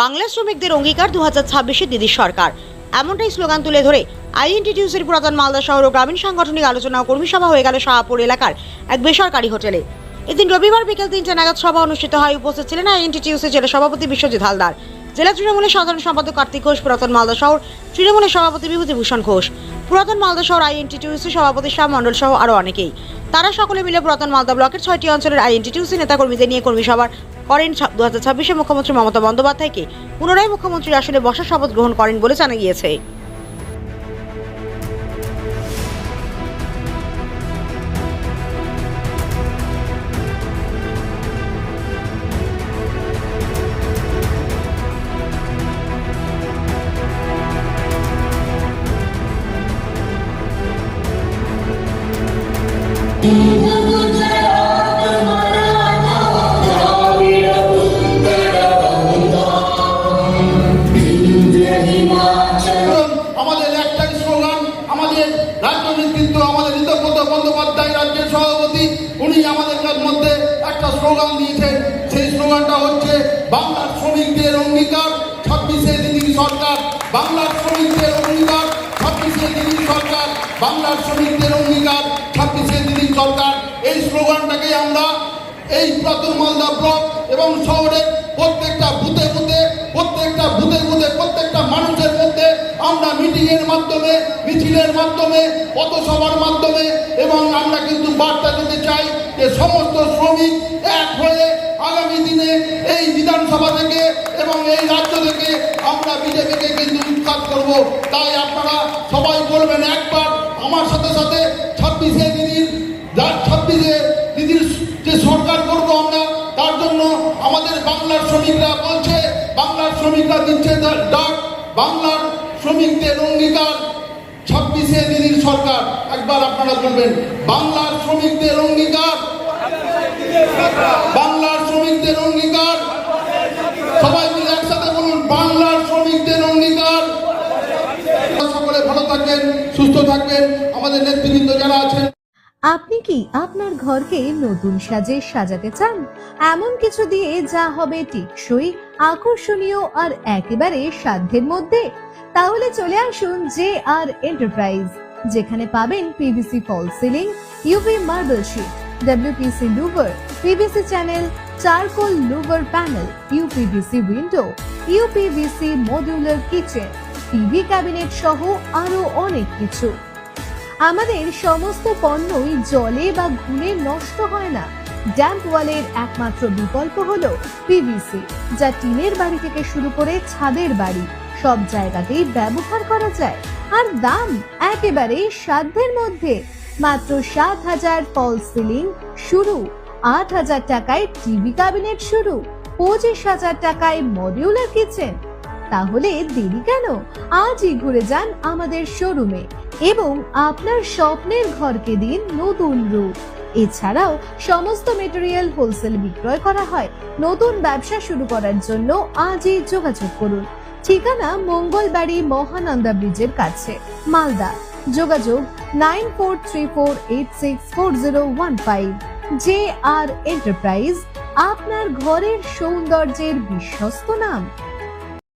বাংলা শ্রমিকদের অঙ্গীকার দু হাজার ছাব্বিশে দিদির সরকার। এমনটাই স্লোগান তুলে ধরে আইএনটিটিউসির পুরাতন মালদা শহর ও গ্রামীণ সাংগঠনিক আলোচনা ও কর্মী সভা হয়ে গেল শাহপুর এলাকার এক বেসরকারি হোটেলে। এদিন রবিবার বিকেল তিনটে নাগাদ সভা অনুষ্ঠিত হয়। উপস্থিত ছিলেন আইএনটিটিউসির জেলা সভাপতি বিশ্বজিৎ হালদার, জেলা তৃণমূলের সাধারণ সম্পাদক কার্তিক ঘোষ, পুরাতন মালদা শহর তৃণমূলের সভাপতি বিভূতিভূষণ ঘোষ, পুরাতন মালদা শহর আইএনটিটিউসি সভাপতি শাহ মণ্ডল সহ আরও অনেকেই। তারা সকলে মিলে পুরাতন মালদা ব্লকের ছয়টি অঞ্চলের আইএনটিটিউসি নেতাকর্মীদের নিয়ে কর্মী সভার করেন দু হাজার ছাব্বিশে মুখ্যমন্ত্রী মমতা বন্দ্যোপাধ্যায়কে। পুনরায় মুখ্যমন্ত্রীর আসনে বসার শপথ গ্রহণ করেন বলে জানা গিয়েছে। এবং স্লোগান দিয়েছেন সেই স্লোগানটা হচ্ছে, বাংলার শ্রমিকদের অঙ্গীকার, ছাব্বিশে দিদির সরকার, বাংলার শ্রমিকদের অঙ্গীকার, ছাব্বিশে দিদির সরকার, বাংলার শ্রমিকদের অঙ্গীকার, ছাব্বিশে দিদির সরকার। এই স্লোগানটাকে আমরা এই পুরাতন মালদা ব্লক এবং শহরের প্রত্যেকটা বুথে বুথে, প্রত্যেকটা বুথে বুথে, প্রত্যেকটা মাধ্যমে, মিছিলের মাধ্যমে, পথসভার মাধ্যমে, এবং আমরা কিন্তু বার্তা দিতে চাই যে সমস্ত শ্রমিক এক হয়ে আগামী দিনে এই বিধানসভা থেকে এবং এই রাজ্য থেকে আমরা বিজেপিকে কিন্তু উৎখাত করব। তাই আপনারা সবাই বলবেন একবার আমার সাথে সাথে ছাব্বিশে দিদির ছাব্বিশে দিদির যে সরকার করব আমরা, তার জন্য আমাদের বাংলার শ্রমিকরা বলছে, বাংলার শ্রমিকরা দিচ্ছে ডাক, বাংলার শ্রমিকদের অঙ্গীকার ছাব্বিশে দিদির সরকার। একবার আপনারা বলবেন বাংলার শ্রমিকদের অঙ্গীকার। বাংলার শ্রমিকদের অঙ্গীকার। সবাই মিলে একসাথে বলুন, বাংলার শ্রমিকদের অঙ্গীকার। সকলে ভালো থাকবেন, সুস্থ থাকবেন। আমাদের নেতৃবৃন্দ যারা আছেন। আপনি কি আপনার ঘরকে নতুন সাজে সাজাতে চান? এমন কিছু দিয়ে যা হবে টেকসই, আকর্ষণীয় আর একেবারে সাধ্যের মধ্যে। তাহলে চলে আসুন জে আর এন্টারপ্রাইজ যেখানে পাবেন PVC fall ceiling UV marble sheet WPC louvre PVC channel charcoal louvre panel UPVC window UPVC modular kitchen TV cabinet সহ আরও অনেক কিছু। আমাদের সমস্ত পণ্যই জলে বা ঘুনে নষ্ট হয় না। ড্যাম্প ওয়ালের একমাত্র বিকল্প হলো পিভিসি যা টিনের বাড়ি থেকে শুরু করে ছাদের বাড়ি। সব জায়গাতেই ব্যবহার করা যায়। আর দাম একেবারে সাধ্যের মধ্যে। মাত্র সাত হাজার ফল সিলিং শুরু, আট হাজার টাকায় টিভি ক্যাবিনেট শুরু, পঁচিশ হাজার টাকায় মডিউলার কিচেন তাহলে দেরি কেন? আজই ঘুরে যান আমাদের শোরুমে এবং আপনার স্বপ্নের ঘরকে দিন নতুন রূপ। এছাড়াও সমস্ত মেটেরিয়াল হোলসেল বিক্রয় করা হয়। নতুন ব্যবসা শুরু করার জন্য আজই যোগাযোগ করুন। ঠিকানা মঙ্গলবাড়ি মহানন্দা ব্রিজের কাছে। মালদা। যোগাযোগ nine four three four eight six four zero one five. J R enterprise, আপনার ঘরের সৌন্দর্যের বিশ্বস্ত নাম।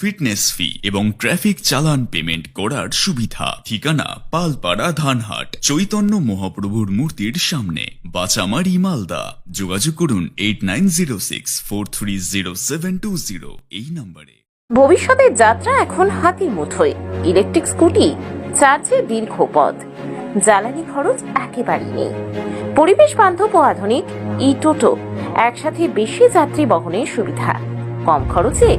ফিটনেস ফি এবং ট্রাফিক চালান পেমেন্ট করার সুবিধা। ঠিকানা পালপাড়া ধানহাট, চৈতন্য মহাপ্রভুর মূর্তির সামনে। বাচামারি মালদা। যোগাযোগ করুন eight nine zero six four three zero seven two zero. এই নম্বরে। ভবিষ্যতের যাত্রা এখন হাতির মুঠোয়। ইলেকট্রিক স্কুটি চার্জে দীর্ঘ পথ। জ্বালানি খরচ একেবারেই নেই। পরিবেশ বান্ধব ও আধুনিক ই টোটো একসাথে বেশি যাত্রী বহনের সুবিধা। কম খরচে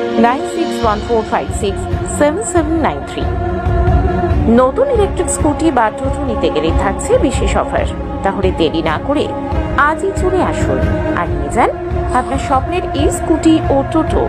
Nine six one four five six seven seven nine three. নতুন ইলেকট্রিক স্কুটি বা টোটো নিতে গেলে থাকছে বিশেষ অফার তাহলে দেরি না করে আজই চলে আসুন। আর নিয়ে যান আপনার স্বপ্নের এই স্কুটি ও টোটো।